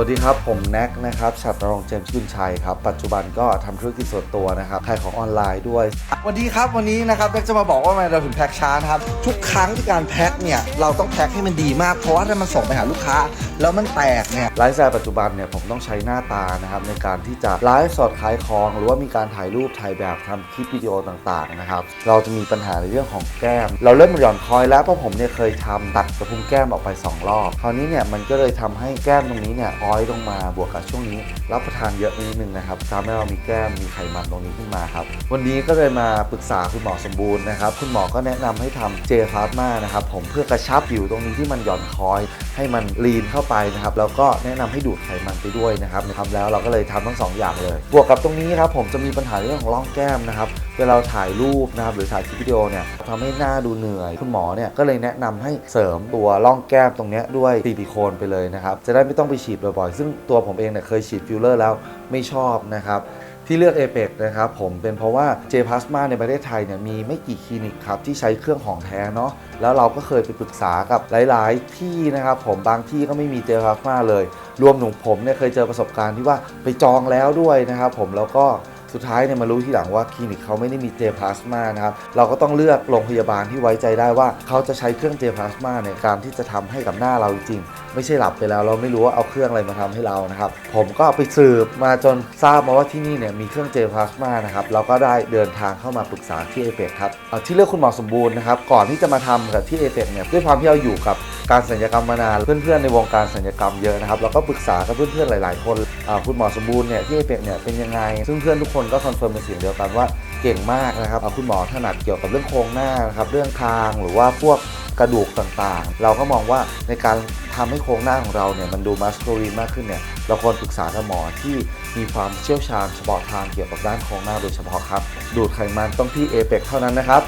วัสดีครับ ผมแน็กนะครับฉัตรรงเจมส์กุลชัยครับ ปัจจุบันก็ทำธุรกิจส่วนตัวนะครับขายของออนไลน์ด้วย วันนี้ครับวันนี้นะครับแน็กจะมาบอกว่าทำไมเราถึงแพ็คช้านะครับ ทุกครั้งที่การแพ็คเนี่ย เราต้องแพ็คให้มันดีมาก เพราะว่าถ้ามันส่งไปหาลูกค้า แล้วมันแตกเนี่ยไลฟ์สไตล์ปัจจุบันเนี่ยผมต้องใช้หน้าตานะครับในการที่จะไลฟ์สดขายของ หรือว่ามีการถ่ายรูปถ่ายแบบทำคลิปวิดีโอต่างๆนะครับเราจะมีปัญหาในเรื่องของแก้ม เราเริ่มหย่อนคอยแล้วเพราะผมเนี่ยเคยทำตัดกระพุ้งแก้มออกไปสองรอบคราวนี้เนี่ยมันก็เลยทำให้แก้มตรงนี้เนี่ยคอยลงมาบวกกับช่วงนี้ รับประทานเยอะนิดนึงนะครับทำให้เรามีแก้มมีไขมันตรงนี้ขึ้นมาครับ วันนี้ก็เลยมาปรึกษาคุณหมอสมบูรณ์นะครับ คุณหมอก็แนะนำให้ทำเจพลาสมานะครับผมเพื่อกระชับผิวตรงนี้ที่มันหย่อนคอย ให้มันลีนเข้าไปนะครับ แล้วก็แนะนำให้ดูดไขมันไปด้วยนะครับทำแล้วเราก็เลยทำทั้งสองอย่างเลย บวกกับตรงนี้ครับผมจะมีปัญหาเรื่องของร่องแก้มนะครับเวลาเราถ่ายรูปนะครับหรือถ่ายคลิปวิดีโอเนี่ยทำให้หน้าดูเหนื่อย คุณหมอเนี่ยก็เลยแนะนำให้เสริมตัวร่องแก้มตรงนี้ด้วยซิลิโคนไปเลยนะครับจะได้ไม่ต้องไปฉีดบ่อยๆ ซึ่งตัวผมเองเนี่ยเคยฉีดฟิลเลอร์แล้วไม่ชอบนะครับ ที่เลือก a p e x นะครับผมเป็นเพราะว่า J Plasma ในประเทศไทยเนี่ยมีไม่กี่คลินิกครับที่ใช้เครื่องของแท้เนาะแล้วเราก็เคยไปปรึกษากับหลาย ๆ ที่นะครับผมบางที่ก็ไม่มี J Plasma เลย รวมถึงผมเนี่ยเคยเจอประสบการณ์ที่ว่าไปจองแล้วด้วยนะครับผมแล้วก็ สุดท้ายเนี่ยมารู้ทีหลังว่าคลินิกเขาไม่ได้มี J Plasma นะครับเราก็ต้องเลือกโรงพยาบาลที่ไว้ใจได้ว่าเขาจะใช้เครื่อง J Plasma ในการที่จะทำให้กับหน้าเราจริง ไม่ใช่หลับไปแล้ว เราไม่รู้ว่าเอาเครื่องอะไรมาทำให้เรานะครับ ผมก็ไปสืบมาจนทราบมาว่าที่นี่เนี่ยมีเครื่อง J Plasma นะครับเราก็ได้เดินทางเข้ามาปรึกษาที่ a p e x ครับที่เลือกคุณหมอสมบูรณ์นะครับก่อนที่จะมาทำกับที่ a p e x เนี่ยด้วยความที่เราอยู่กับ การสัญญกรรมมานานเพื่อนๆในวงการสัญญกรรมเยอะนะครับเราก็ปรึกษากับเพื่อนๆหลาย ๆ คนคุณหมอสมบูรณ์เนี่ยที่ a p e x เนี่ยเป็นยังไง ซึ่งเพื่อนทุกคนก็คอนเฟิร์มเป็นเสียงเดียวกันว่าเก่งมากนะครับคุณหมอถนัดเกี่ยวกับเรื่องโครงหน้านะครับเรื่องคางหรือว่าพวกกระดูกต่างๆ เราก็มองว่าในการทำให้โครงหน้าของเราเนี่ยมันดูมัสโคลีนมากขึ้นเนี่ยเราควรปรึกษากับหมอที่มีความเชี่ยวชาญเฉพาะทางเกี่ยวกับด้านโครงหน้าโดยเฉพาะครับ ดูดไขมันต้องที่ a p e x เท่านั้นนะครับ